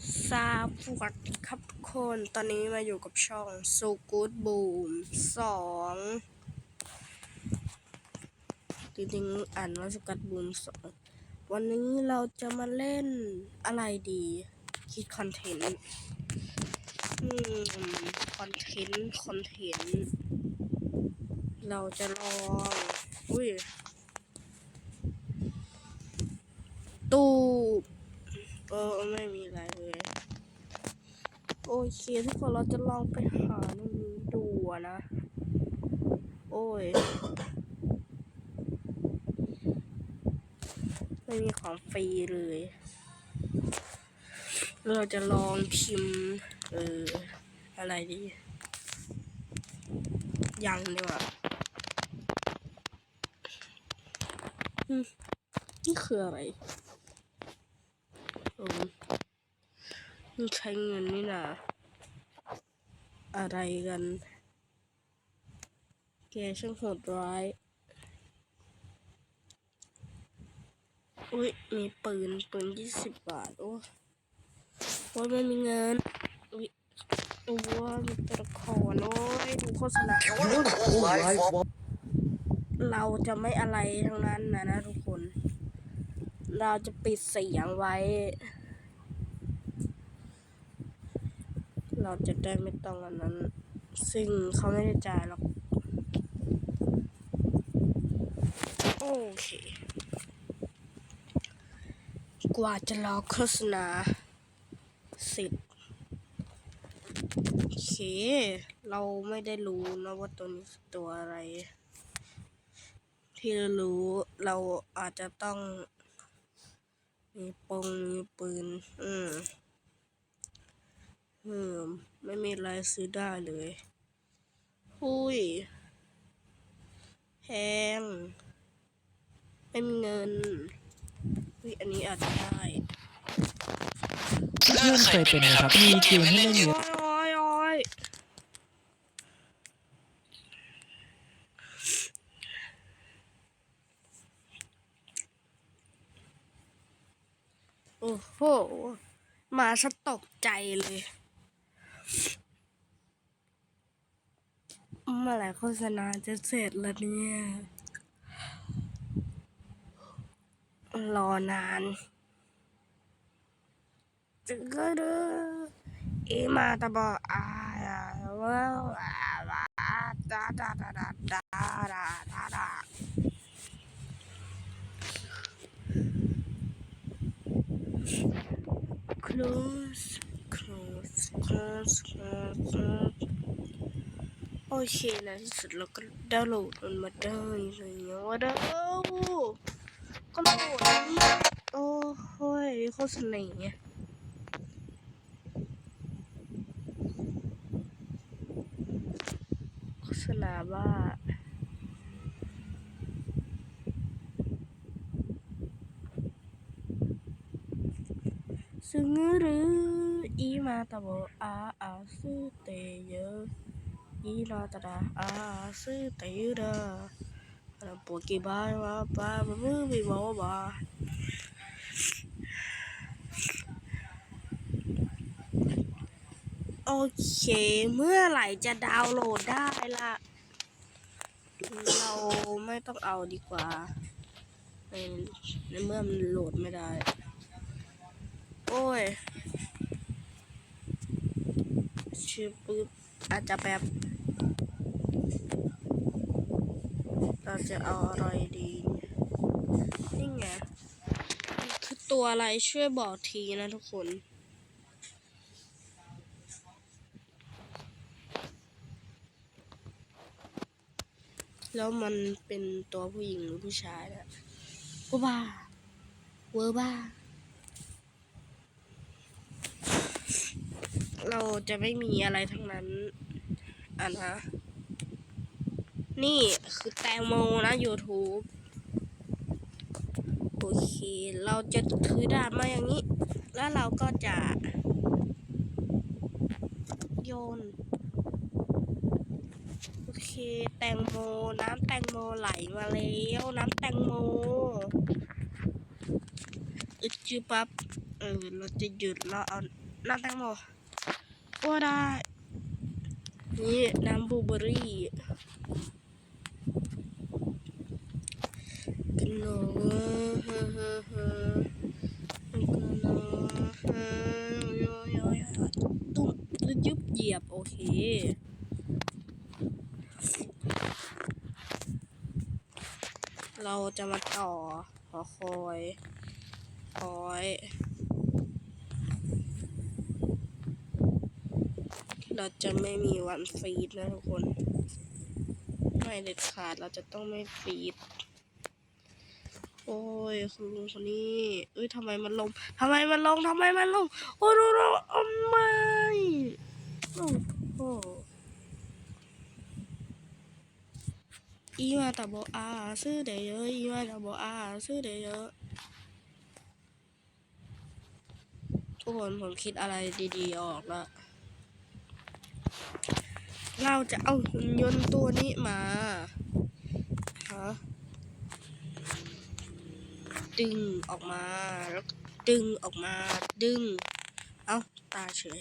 สวัสดีครับทุกคนตอนนี้มาอยู่กับช่อง So Good Boom สองจริงๆอ่านว่า So Good Boom สองวันนี้เราจะมาเล่นอะไรดี คิดคอนเทนต์อคอนเทนต์ คอนเทนต์ เราจะลอง อุ้ย ตู้เออไม่มีอะไร โอเคทุกคนเราจะลองไปหาในนี้ดูนะ โอ้ยไม่มีของฟรีเลย เราจะลองพิมพ์ เออ อะไรดี ยังดีกว่านี่คืออะไรอืม ใช้เงินนี่นะอะไรกัน แกช่างโหดร้าย อุ้ยมีปืน ปืนยี่สิบบาท โอ้โอ้ยไม่มีเงินอุ้ยโอ้ยมีตัวละครโอ้ยดูโฆษณาเราจะไม่อะไรทั้งนั้นนะนะทุกคน เราจะปิดเสียงไว้ เราจะได้ไม่ต้องอันนั้น ซึ่งเขาไม่ได้จ่ายหรอก โอเค กว่าจะรอโฆษณาสร็จโอเค เราไม่ได้รู้นะว่าตัวนี้ตัวอะไร ที่เรารู้เราอาจจะต้องมีปงมีปืน อืม อืมไม่มีอะไรซื้อได้เลยหุยแพงไม่มีเงินหุยอันนี้อาจจะได้เพื่อนเคยเป็นไหมครับมีเกมให้เล่นเยอะโอ้ยโอ้ยโอ้โห มาซะตกใจเลย เมื่อไหร่โฆษณาจะเสร็จแล้วเนี่ย รอนานจึงก็ดูอีมาตะบออาว้าวดาดาดาดาดาดาดาดา close close close close close โอเคนะที่สุดเราก็ดาวน์โหลดมันมาได้เลยนะว่าดาวก็โหลดโอ้โหยโคตรเสน่ห์โฆษณาว่าซึ่งหรือ อีมาตะโบอาอาซื้อเตเยอะอีนาตะดาอาซื้อเตยดาอะไรปวดกี่บายวะบาบมือบีบอบาโอเค เมื่อไหร่จะดาวน์โหลดได้ล่ะ เราไม่ต้องเอาดีกว่า ในในเมื่อมันโหลดไม่ได้ โอ้ย ชื่อปึ๊บอาจจะแบบเราจะเอาอะไรดีนี่ไงคือตัวอะไรช่วยบอกทีนะทุกคนแล้วมันเป็นตัวผู้หญิงหรือผู้ชายนะกูบ้า เวอร์บ้า เราจะไม่มีอะไรทั้งนั้นอะนะ นี่คือแตงโมนะ YouTube โอเค เราจะถือดาบมาอย่างนี้ แล้วเราก็จะ โยน โอเค แตงโม น้ำแตงโมไหลมาแล้ว น้ำแตงโมอึดจือปับเออ เราจะหยุดแล้วเอาน้ำแตงโม ก็ได้นี่น้ำบูเบอรี่กันโนเฮ้อเฮ้อเฮ้อกันโนเฮ้ยยยยตุ้มยึบเหยียบ โอเคเราจะมาต่อหอคอย คอย เราจะไม่มีวันฟีดนะทุกคน ไม่เด็ดขาดเราจะต้องไม่ฟีดโอ้ยคุณลุงคนนี้เอ้ยทำไมมันลงทำไมมันลงทำไมมันลง โอ้ดูดูทำไมโอ้โหอีมาตาโบอาซื้อเดเยอะอีมาตาโบอาซื้อเดเยอะทุกคนผมคิดอะไรดีๆออกแล้ว เราจะเอาหุ่นยนต์ตัวนี้มาฮะดึงออกมาแล้วดึงออกมา ดึง เอาตาเฉย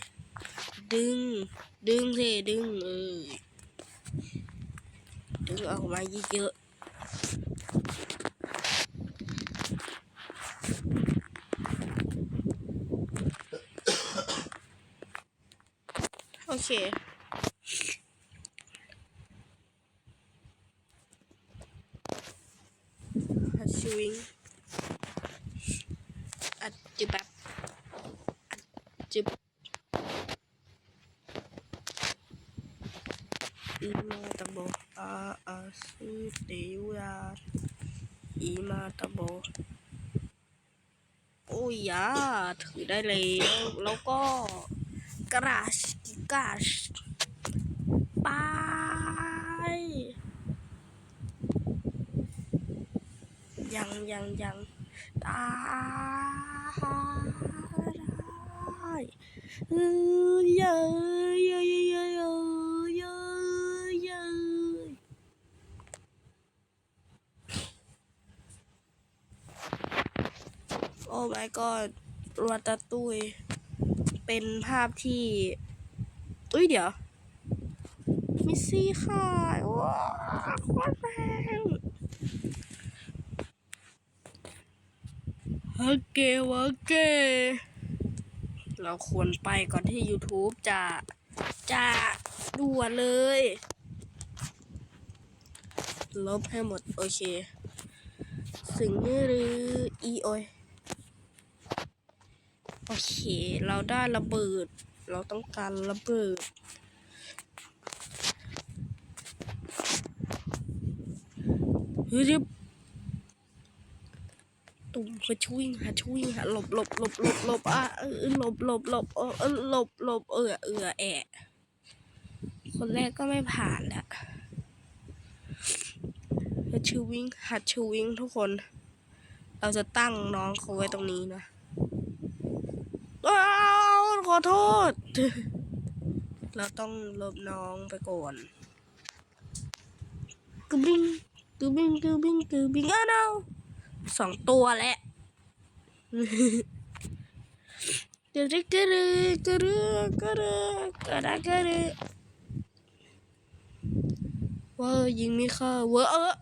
ดึง ดึงสิดึงเออดึงออกมาเยอะๆโอเค ฮัช วิงอัดจิบแบบอัดจิบอีมาตะโบอาอาซูเตวยาอีมาตะโบโอ้ยยาถือได้แล้วแล้วก็กราชกาชไป ยังยังยังตายเออเยอะเยอะเยอะเยอะเยอะเยอะเยอะโอ้ my god รัตาตุยเป็นภาพที่ อุ้ยเดี๋ยวมิซี่ค่ะว้าวโคตรแพง ฮักเกวะเกเราควรไปก่อนที่ YouTube จะ จะด่วนเลย ลบให้หมด โอเคสิงนี้หรือ อีโอยโอเค เราได้ระเบิด เราต้องการระเบิดเฮ้ย เดี๋ยวตุ่มมาช่วยหาช่วยหาหลบหลบหลบหลบหลบอะเออหลบหลบหลบเออหลบหลบเออเออแอะคนแรกก็ไม่ผ่านละฮัดชูวิงหัดชูวิงทุกคน เราจะตั้งน้องเขาไว้ตรงนี้นะว้าวขอโทษ เราต้องลบน้องไปก่อนกึบิงกึบิงกึบิงกึบิงอ้าว สองตัวแหละกระรึกระรึกระรึกระรึกระรึกระรึว่ายิงไม่เข้าเว้อเออ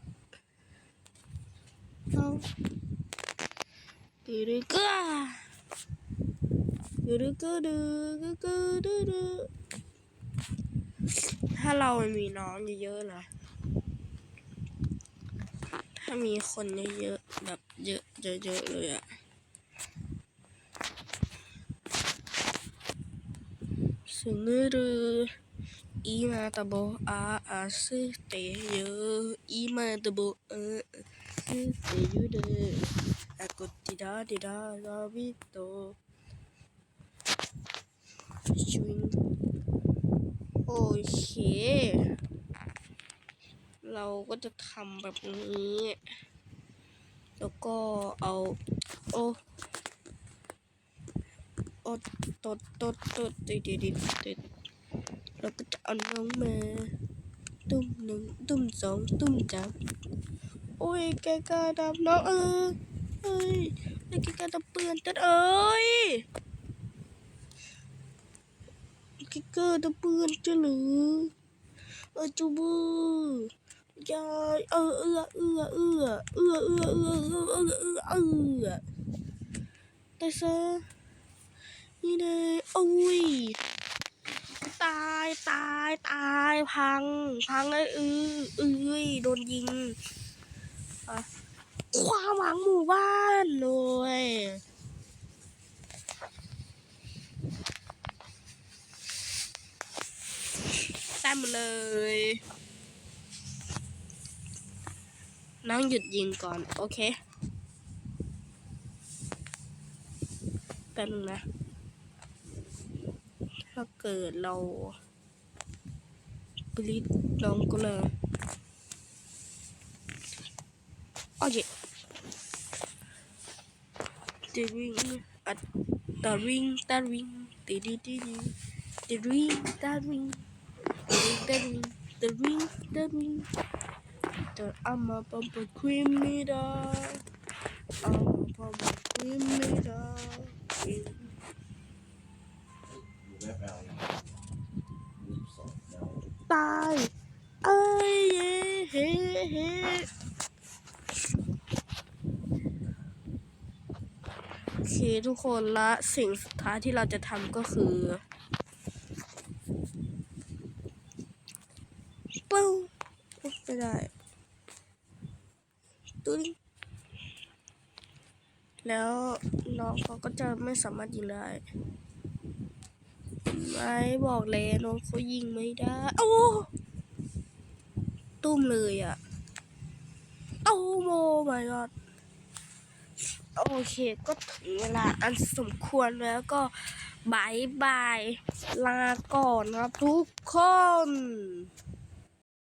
เอากระรึกระกระรึกระรึกระรึกระรึถ้าเรามีน้องเยอะๆนะ ถ้ามีคนเยอะๆแบบเยอะเยอะๆเลยอะสึงรืออีมาตะโบอาอาซึเตเยออีมาตะโบเออซึเตยูเดอากดติดาติดาลาวิโตชวิงโอเค เราก็จะทำแบบนี้ แล้วก็เอา โอ้โอ้ตดตดตดติดติดติดติดเราก็จะเอาน้องมาตุ้มหนึ่งตุ้มสองตุ้มสามโอ้ยแกกาดำน้องเออเอ้ยแกกาดำเปื่อนตัดเอ้ยคิกกอร์ตัวปืนจะหรือเออจูบู ยายเออเอือเอือเอือเอือเอือเอือเอือเอือเอือเอือแต่ซะนี่เลยอุ้ยตายตายตายพัง พังไอ้เอือเอ้ยโดนยิงอะความหวังหมู่บ้านเลยได้หมดเลย น้องหยุดยิงก่อน โอเคแป๊บนึงนะ ถ้าเกิดเราปลิดน้องก็เลยโอเคตะริงอัดตะริงตะริงตีดีดีดีตะริงตะริง the ring, the ring, the ring. The 들 아마 뻔뻔쿠입니 다. 아마 뻔뻔쿠입니 다. 딸, 아예 헤 헤. โอเคทุกคนละสิ่งสุดท้ายที่เราจะทำก็คือปิ้วไม่ได้ เขาก็จะไม่สามารถยิงได้ไม่บอกเลยน้องเขายิงไม่ได้โอ้ตุ้มเลยอะ่ะโอ้โม my god โอเคก็ถึงเวลาอันสมควรแล้วก็บายบาย ลาก่อนครับทุกคน